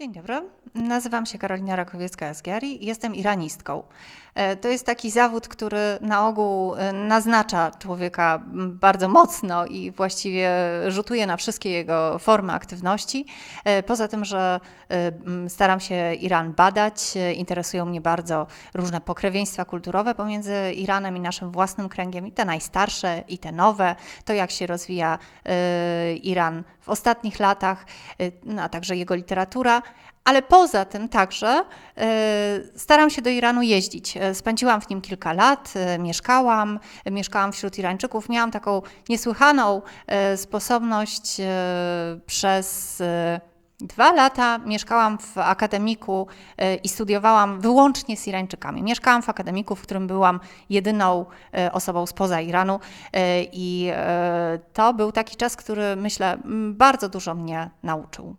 Dzień dobry, nazywam się Karolina Rakowiecka-Asgiari i jestem iranistką. E, To jest taki zawód, który na ogół e, naznacza człowieka bardzo mocno i właściwie rzutuje na wszystkie jego formy aktywności. E, Poza tym, że staram się Iran badać, interesują mnie bardzo różne pokrewieństwa kulturowe pomiędzy Iranem i naszym własnym kręgiem, i te najstarsze, i te nowe, to jak się rozwija Iran w ostatnich latach, no, a także jego literatura. Ale poza tym także e, staram się do Iranu jeździć. E, Spędziłam w nim kilka lat, e, mieszkałam, mieszkałam wśród Irańczyków. Miałam taką niesłychaną sposobność przez dwa lata mieszkałam w akademiku i studiowałam wyłącznie z Irańczykami. Mieszkałam w akademiku, w którym byłam jedyną osobą spoza Iranu i to był taki czas, który myślę bardzo dużo mnie nauczył.